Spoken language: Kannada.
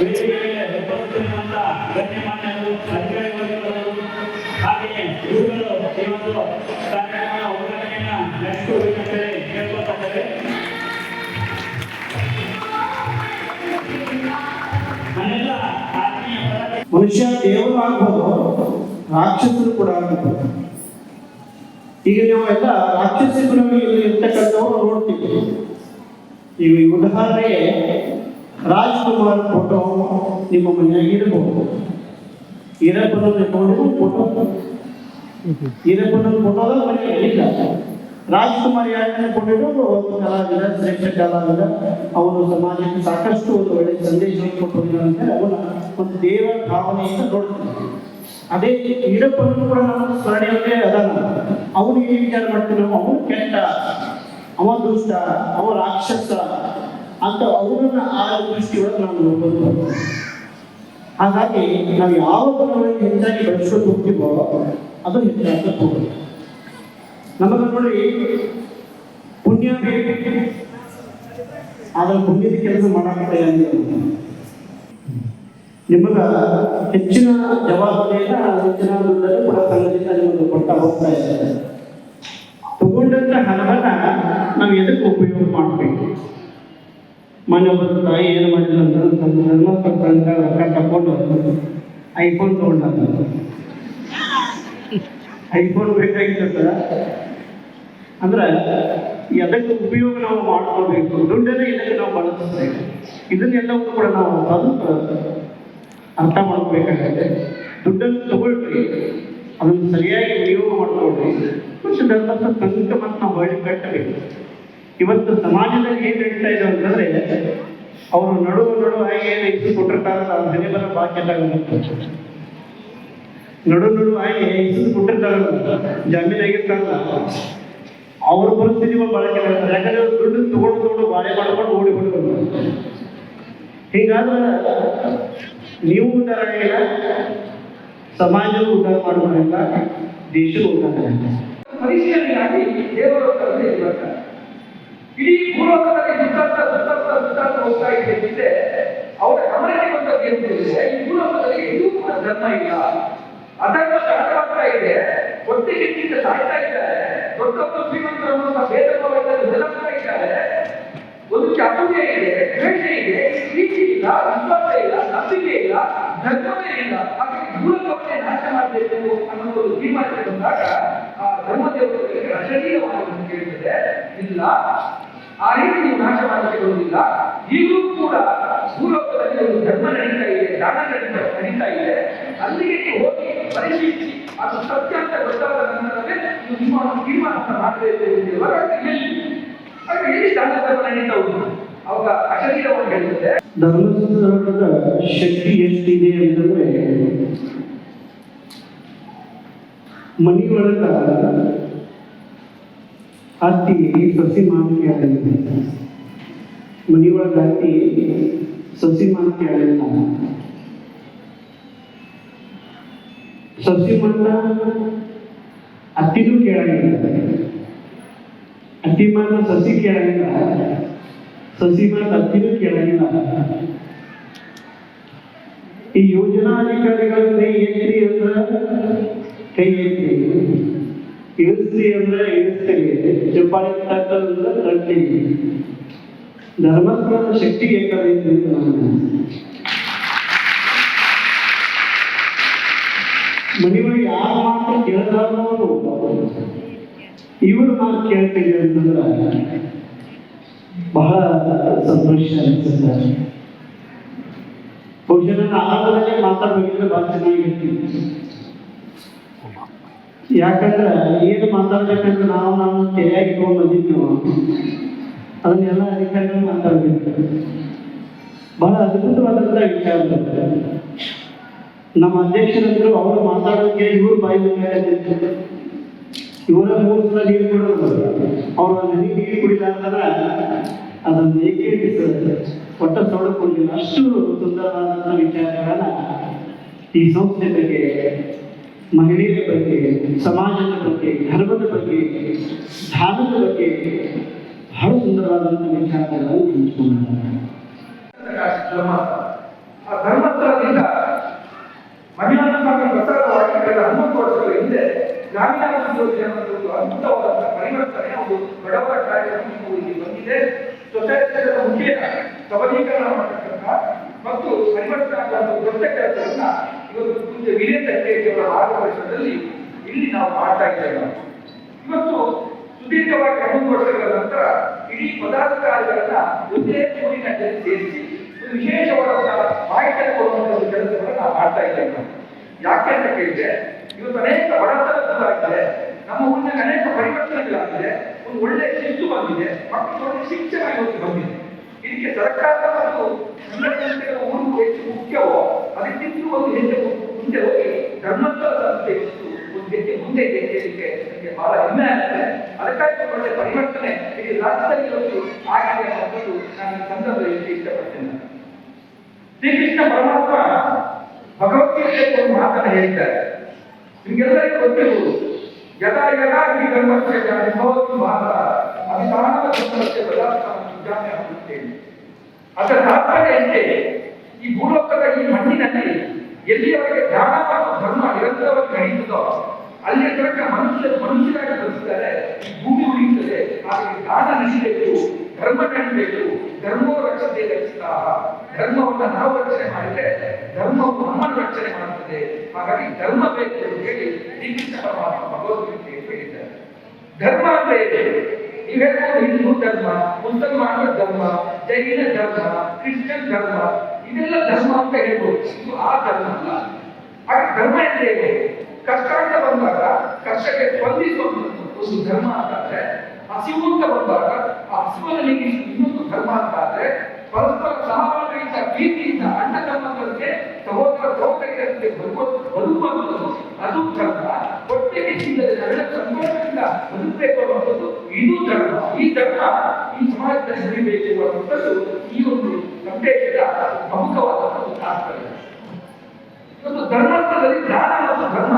ಕಾರ್ಯಕ್ರಮದ ಮನುಷ್ಯ ದೇವರು ಆಗ್ಬೋದು, ರಾಕ್ಷಸರು ಕೂಡ ಆಗ್ಬೋದು. ಈಗ ನಾವು ಎಲ್ಲ ರಾಕ್ಷಸಿ ಇರ್ತಕ್ಕಂಥವ್ರು ನೋಡ್ತೀವಿ ಈ ಉದಾಹರಣೆಗೆ ರಾಜ್ಕುಮಾರ್ ಫೋಟೋ ನಿಮ್ಮ ಮನೆಯಾಗ ಇರಬಹುದು ಈರಪ್ಪನ ಫೋಟೋ ಫೋಟೋ. ಈರಪ್ಪನ ಫೋಟೋ ಮನೆಯಲ್ಲಿ ಇಲ್ಲ ರಾಜ್ಕುಮಾರ್ ಯಾರನ್ನ ಕೊಟ್ಟಿದ್ರು ಒಂದು ಕಲಾವಿದ, ಶ್ರೇಷ್ಠ ಕಲಾವಿದ. ಅವನು ಸಮಾಜಕ್ಕೆ ಸಾಕಷ್ಟು ಒಂದು ಒಳ್ಳೆ ಸಂದೇಶವನ್ನು ಕೊಟ್ಟಿರೋ ಅಂತ ಅವನ ಒಂದು ದೇವರ ಭಾವನೆಯಿಂದ ನೋಡ್ತಾರೆ. ಅದೇ ಈರಪ್ಪನನ್ನು ಕೂಡ ನಮ್ಮ ಸ್ಮರಣೆಯಲ್ಲೇ ಅದನ್ನ ಅವನು ಏನು ವಿಚಾರ ಮಾಡ್ತೀವಿ ನಾವು ಅವನು ಕೆಟ್ಟ ಅವ ದುಷ್ಟ ಅವ ರಾಕ್ಷಸ ಅಂತ ಅವರನ್ನ ಆ ನಾವು ನೋಡ್ಬೋದು. ಹಾಗಾಗಿ ನಾವು ಯಾವ ಗುಣಗಳನ್ನು ಹೆಚ್ಚಾಗಿ ಬೆಳೆಸ್ಕೊಂಡು ಹೋಗ್ತೀವೋ ಅದು ಹೆಚ್ಚಾಗಿ ಹೋಗುತ್ತೆ. ನಮಗೆ ನೋಡಿ ಪುಣ್ಯ ಆದ್ರೆ ಪುಣ್ಯದ ಕೆಲಸ ಮಾಡಕ್ಕೆ ನಿಮಗ ಹೆಚ್ಚಿನ ಜವಾಬ್ದಾರಿಯನ್ನ ಹೆಚ್ಚಿನ ಕೂಡ ಸಂಘದಿಂದ ನಿಮಗೆ ಕೊಡ್ತಾ ಹೋಗ್ತಾ ಇದ್ದಾರೆ. ತಗೊಂಡಂತ ಹಣವನ್ನ ನಾವು ಎದಕ್ಕೆ ಉಪಯೋಗ ಮಾಡಬೇಕು? ಮನೆ ಒಬ್ಬರು ತಾಯಿ ಏನು ಮಾಡಿದ್ರು ಅಂತ ಧರ್ಮಸ್ಥಳ ರೊಕ್ಕ ತಗೊಂಡು ಐಫೋನ್ ತಗೊಂಡ ಐಫೋನ್ ಬೇಕಾಗಿತ್ತು ಅಂದ್ರೆ ಎದಕ್ಕೆ ಉಪಯೋಗ ನಾವು ಮಾಡ್ಕೋಬೇಕು ದುಡ್ಡನ್ನ ಇದಕ್ಕೆ ನಾವು ಬಳಸಬೇಕು? ಇದನ್ನೆಲ್ಲವೂ ಕೂಡ ನಾವು ಅದು ಅರ್ಥ ಮಾಡ್ಕೋಬೇಕಾಗತ್ತೆ. ದುಡ್ಡನ್ನು ತಗೊಳ್ರಿ. ಅದನ್ನು ಸರಿಯಾಗಿ ಉಪಯೋಗ ಮಾಡ್ಕೊಳ್ರಿ. ಧರ್ಮದ ಸಂಘ ಮತ್ತು ನಾವು ಹೊಳ್ಳಿ ಕಟ್ಟಬೇಕು. ಇವತ್ತು ಸಮಾಜದಲ್ಲಿ ಏನ್ ಹೇಳ್ತಾ ಇದೆ ಅಂತಂದ್ರೆ, ಅವರು ನಡುವ ನಡುವ ಹಾಗೆ ಇದ್ದು ಕೊಟ್ಟಿರ್ತಾರಲ್ಲ ಅವ್ರ ಮನೆ ಬರ ಭಾಗ್ಯ ನಡು ನಡು ಹಾಗೆ ಇದ್ದು ಕೊಟ್ಟಿರ್ತಾರಲ್ಲ ಜಾಮೀನ್ ಆಗಿರ್ತಾರಲ್ಲ, ಅವ್ರ ಪರಿಸ್ಥಿತಿ ಬಹಳ ಕೆಲಸ ಯಾಕಂದ್ರೆ ದುಡ್ಡು ತಗೊಂಡು ತಗೊಂಡು ಬಾಳೆ ಮಾಡ್ಕೊಂಡು ಓಡಿ ಓಡಿ ಬರ್ತಾರೆ ಹೀಗಾದ್ರೆ ನೀವು ಉದ್ಧಾರ ಆಗಿಲ್ಲ ಸಮಾಜ ಉದ್ಧಾರ ಮಾಡ್ಕೊಂಡಿಲ್ಲ ದೇಶವು ಉದ್ಧಾರ ಆಗಿಲ್ಲ. ಪರಿಶೀಲನೆಯಾಗಿ ಭೂಲೋಕದಲ್ಲಿ ಸುತ್ತಾಡ್ತ ಸುತ್ತಾಡ್ತ ಸುತ್ತಾಡ್ತ ಹೋಗ್ತಾ ಇದೆ ಹಿಂದೆ ಅವರ ಗಮನಕ್ಕೆ ಬಂದದ್ದು ಏನು ಹೇಳಿದ್ರೆ, ಈ ಭೂಲೋಕದಲ್ಲಿ ಎಲ್ಲೂ ಕೂಡ ಧರ್ಮ ಇಲ್ಲ. ಅಧರ್ಮ ಕಾಣವಾಗ್ತಾ ಇದೆ. ಒಟ್ಟಿಗೆ ಸಾಯ್ತಾ ಇದ್ದಾರೆ ದೊಡ್ಡ ಶ್ರೀಮಂತರನ್ನು ಅನ್ನುವಂಥ ಭೇದ ಭಾವದಲ್ಲಿ ಬೆಳಗ್ತಾ ಇದ್ದಾರೆ. ಒಂದು ಚಾತುರ್ಯ ಇದೆ, ದ್ವೇಷ ಇದೆ, ಪ್ರೀತಿ ಇಲ್ಲ, ವಿಶ್ವಾಸ ಇಲ್ಲ, ನಂಬಿಕೆ ಇಲ್ಲ, ಧರ್ಮವೇ ಇಲ್ಲ. ಹಾಗಾಗಿ ಮೂಲಕವನ್ನೇ ನಾಶ ಮಾಡಬೇಕು ಅನ್ನೋ ಒಂದು ತೀರ್ಮಾನಕ್ಕೆ ಬಂದಾಗ ಆ ಧರ್ಮದೇವರು ಅಶರೀರವಾದವನ್ನು ಕೇಳಿದರೆ ಇಲ್ಲ. ಆ ರೀತಿ ನೀವು ನಾಶ ಮಾಡಲಿಕ್ಕೆ ಬರುವುದಿಲ್ಲ ಈಗಲೂ ಕೂಡ ಭೂಲೋಕದಲ್ಲಿ ಒಂದು ಧರ್ಮ ನಡೀತಾ ಇದೆ, ದಾನ ನಡೀತಾ ಇದೆ. ಅಲ್ಲಿಗೆ ಹೋಗಿ ಪರಿಶೀಲಿಸಿ, ಅದು ಸತ್ಯ ಅಂತ ಗೊತ್ತಾದ ನಂತರವೇ ನೀವು ನಿಮ್ಮ ಒಂದು ತೀರ್ಮಾನವನ್ನು ಮಾಡಬೇಕು ಎಂದಿರುವಾಗ ಎಲ್ಲಿ? ದಾನ ಧರ್ಮ ನಡೀತಾ ಉಂಟು. ಅವಾಗ ಅಶರೀರವನ್ನು ಹೇಳ್ತದೆ. ಧರ್ಮದ ಶಕ್ತಿ ಎಷ್ಟಿದೆ ಅಂತಂದ್ರೆ ಮನೆಯೊಳಗ ಹತ್ತಿ ಸಸಿ ಮಾವಿಕೆ ಆಗಲಿಲ್ಲ ಮನೆಯೊಳಗ ಹತ್ತಿ ಸಸಿ ಮಾವಿಕೆ ಆಗಲಿಲ್ಲ ಸಸಿ ಮಂದ ಹತ್ತಿನೂ ಕೇಳಂಗಿಲ್ಲ. ಹತ್ತಿ ಮಂದ ಸಸಿ ಕೇಳಂಗಿಲ್ಲ. ಸಸಿ ಮಂದ ಹತ್ತಿನೂ ಕೇಳಂಗಿಲ್ಲ. ಈ ಯೋಜನಾಧಿಕಾರಿಗಳ ಕೈ ಎತ್ತಿ ಅಂದ್ರ ಕೈ ಎತ್ತಿ. ಇಳಿಸ್ರಿ ಅಂದ್ರೆ ಇಳಿಸ್ತೀವಿ ಚಪ್ಪಾಳಿ ತಟ್ಟಂದ್ರೆ ತಟ್ತೀವಿ ಧರ್ಮಸ್ಥಳದ ಶಕ್ತಿ ಏಕದೈತಿ ಅಂತ ನಾನು ಮನೆಯೊಳಗೆ ಯಾರ ಮಾತು ಕೇಳ್ದಾರವರು ಇವರು ಮಾತು ಕೇಳ್ತೀವಿ ಅಂತಂದ್ರೆ ಬಹಳ ಸಂತೋಷ ಅನಿಸುತ್ತೆ. ಬಹುಶಃ ನಾನು ಆರಂಭದಲ್ಲೇ ಮಾತಾಡ್ಬೇಕಿದ್ರೆ ಬಹಳ ಚೆನ್ನಾಗಿರ್ತೀನಿ. ಯಾಕಂದ್ರೆ ಏನು ಮಾತಾಡ್ಬೇಕಂದ್ರೆ ನಾವು ನಾವು ಕೆರೆಯಾಗಿ ಇಟ್ಕೊಂಡು ಬಂದಿದ್ದೀವಿ ಅದನ್ನೆಲ್ಲ ಅಧಿಕಾರಿಗಳು ಮಾತಾಡ್ಬೇಕು. ಬಹಳ ಅದ್ಭುತವಾದಂತ ವಿಚಾರ. ನಮ್ಮ ಅಧ್ಯಕ್ಷರಂದ್ರು ಅವರು ಮಾತಾಡೋಕೆ ಇವರು ಬಾಯಿ ಇವರ ಮೂರು ಸಲ ನೀರು ಕೊಡೋದು. ಅವ್ರು ನನಗೆ ನೀರು ಅಂತಂದ್ರೆ ಅದನ್ನು ಏಕೆ ಒಟ್ಟ ತೊಡಕೊಂಡಿಲ್ಲ ಅಷ್ಟು ಸುಂದರವಾದಂಥ ವಿಚಾರಗಳನ್ನ ಈ ಸಂಸ್ಥೆ ಬಗ್ಗೆ, ಮಹಿಳೆಯರ ಬಗ್ಗೆ ಸಮಾಜದ ಬಗ್ಗೆ, ಧರ್ಮದ ಬಗ್ಗೆ, ಧ್ಯಾನದ ಬಗ್ಗೆ ಬಹಳ ಸುಂದರವಾದಂಥ ವಿಚಾರಗಳನ್ನು ಹಂಚಿಕೊಂಡಿದ್ದಾರೆ. ಧರ್ಮಸ್ಥಳದಿಂದ ಮಹಿಳಾತ್ಮಕ ಪ್ರಸಾರವಾಗಿ ಕಳೆದ ಹನ್ನೊಂದು ವರ್ಷಗಳ ಹಿಂದೆ ಗ್ರಾಮೀಣ ಯೋಜನೆ ಒಂದು ಅದ್ಭುತವಾದ ಪರಿವರ್ತನೆ, ಒಂದು ಬಡವರ ಕಾರ್ಯಕ್ರಮ ಇಲ್ಲಿ ಬಂದಿದೆ. ಸೊಸೈಟಿಗಳ ಮುಖ್ಯ ಸಬಲೀಕರಣ ಮಾಡತಕ್ಕಂಥ ಮತ್ತು ಪರಿವರ್ತನೆ ದೊಡ್ಡ ಕೆಲಸವನ್ನ ಇವತ್ತು ವಿಲೇಂದ್ರ ಕೇಂದ್ರ ವರ್ಷದಲ್ಲಿ ಇಲ್ಲಿ ನಾವು ಮಾಡ್ತಾ ಇದ್ದೇವೆ. ಇವತ್ತು ಸುದೀರ್ಘವಾಗಿ ಹನ್ನೊಂದು ವರ್ಷಗಳ ನಂತರ ಇಡೀ ಪದಾಧಿಕಾರಿಗಳನ್ನ ಒಂದೇ ಊರಿನಲ್ಲಿ ಸೇರಿಸಿ ಒಂದು ವಿಶೇಷವಾದ ಮಾಹಿತಿಯನ್ನು ಕೊಡುವಂತಹ ಒಂದು ಕೆಲಸವನ್ನು ನಾವು ಮಾಡ್ತಾ ಇದ್ದೇವೆ. ಯಾಕೆ ಅಂತ ಕೇಳಿದ್ರೆ, ಇವತ್ತು ಅನೇಕ ಬಡತನ ದೂರ ಆಗಿದೆ ನಮ್ಮ ಊರಿನಲ್ಲಿ ಅನೇಕ ಪರಿವರ್ತನೆಗಳಾಗಿದೆ ಒಂದು ಒಳ್ಳೆ ಶಿಸ್ತು ಬಂದಿದೆ ಮಕ್ಕಳು ಒಳ್ಳೆ ಶಿಕ್ಷಣ ಇವತ್ತು ಬಂದಿದೆ ಇದಕ್ಕೆ ಸರ್ಕಾರ ಮತ್ತು ಸಂಘ ಒಂದು ಹೆಚ್ಚು ಮುಖ್ಯವೋ ಅದಕ್ಕಿಂತ ಒಂದು ಹೆಚ್ಚು ಮುಂದೆ ಹೋಗಿ ಧರ್ಮಸ್ಥಳ ಸಂಸ್ಥೆ ಒಂದು ಮುಂದೆ ಇದೆ ಅಂತ ನನಗೆ ಬಹಳ ಹೆಮ್ಮೆ ಆಗುತ್ತೆ ಅದಕ್ಕಾಗಿ ಒಳ್ಳೆ ಪರಿವರ್ತನೆ ಇಡೀ ರಾಜ್ಯದಲ್ಲಿ ಒಂದು ಆಗಿದೆ ಅನ್ನೋದು ನಾನು ಈ ಸಂದರ್ಭದಲ್ಲಿ ಇಷ್ಟಪಡ್ತೇನೆ. ಶ್ರೀಕೃಷ್ಣ ಪರಮಾತ್ಮ ಭಗವದ್ಗೀತೆ ಒಂದು ಮಾತನ್ನು ಹೇಳಿದ್ದಾರೆ. ನಿಮ್ಗೆಲ್ಲರಿಗೂ ಗೊತ್ತಿರುವುದು ಯದಾ ಯದಾ ಈ ಧರ್ಮಕ್ಕೆ ಅನುಭವಕ್ಕೆ ಭಾರತ ಅಭಿಮಾನ ಧರ್ಮಕ್ಕೆ ಸುಜಾನೆ ಹೊಂದುತ್ತೇನೆ ಅದರ ತಾತ್ಪರ್ಯ ಈ ಭೂಲೋಕದ ಈ ಮಣ್ಣಿನಲ್ಲಿ ಎಲ್ಲಿಯವರೆಗೆ ಧ್ಯಾನ ಮತ್ತು ಧರ್ಮ ನಿರಂತರವಾಗಿ ನಡೆಯುತ್ತದೋ ಅಲ್ಲಿ ಮನುಷ್ಯ ಮನುಷ್ಯರು ಮನುಷ್ಯರಾಗಿ ಬದುಕಿದ್ದಾರೆ ಭೂಮಿ ಉಳಿಯುತ್ತದೆ, ಹಾಗೆ ದಾನ ನಡಿಬೇಕು ಧರ್ಮ ನಡಿಬೇಕು ಧರ್ಮೋ ರಕ್ಷತೆ ರಕ್ಷಿತ ಧರ್ಮವನ್ನು ನಾವು ರಕ್ಷಣೆ ಮಾಡಿದ್ರೆ, ಧರ್ಮವು ನಮ್ಮನ್ನು ರಕ್ಷಣೆ ಮಾಡುತ್ತದೆ. ಹಾಗಾಗಿ ಧರ್ಮ ಬೇಕು ಎಂದು ಹೇಳಿ ಶ್ರೀಕೃಷ್ಣ ಪರಮಾತ್ಮ ಭಗವದ್ಗೀತೆಯಲ್ಲಿ ಹೇಳಿದ್ದಾರೆ. ಧರ್ಮ ಅಂದ್ರೆ? ನೀವು ಹೇಳ್ಬೋದು, ಹಿಂದೂ ಧರ್ಮ, ಮುಸಲ್ಮಾನರ ಧರ್ಮ, ಜೈನ ಧರ್ಮ, ಕ್ರಿಶ್ಚಿಯನ್ ಧರ್ಮ, ಇದೆಲ್ಲ ಧರ್ಮ ಅಂತ ಹೇಳ್ಬೋದು. ಇದು ಆ ಧರ್ಮ ಅಲ್ಲ. ಹಾಗೆ ಧರ್ಮ ಅಂದ್ರೆ ಕಷ್ಟ ಕಷ್ಟಕ್ಕೆ ಸ್ಪಂದಿಸುವ ಒಂದು ಧರ್ಮ ಅಂತಾದ್ರೆ ಹಸಿವು ಅಂತ ಬಂದಾಗ, ಆ ಹಸಿವನ್ನು ಇನ್ನೊಂದು ಧರ್ಮ ಅಂತಾದ್ರೆ ಪರಸ್ಪರ ಸಹಭಾಗಿಯಿಂದ, ಪ್ರೀತಿಯಿಂದ, ಅಣ್ಣ ತಮ್ಮಂತೆ ಸಹೋದರ ಸಹೋದರಿಯರಂತೆ ಬದುಕು ಬದುಕುವುದು ಅದು ಧರ್ಮ. ಹೊಟ್ಟೆಗೆ ಚಿಂತನೆ ನಾವೆಲ್ಲ ಸಂತೋಷದಿಂದ ಬದುಕಬೇಕು ಅನ್ನುವಂಥದ್ದು ಇದು ಧರ್ಮ. ಈ ಧರ್ಮ ಈ ಸಮಾಜದಲ್ಲಿ ಉಳಿಬೇಕು ಅನ್ನುವಂಥದ್ದು ಈ ಒಂದು ಸಂದೇಶದ ಪ್ರಮುಖವಾದ ಒಂದು ಇವತ್ತು ಜ್ಞಾನ ಮತ್ತು ಧರ್ಮ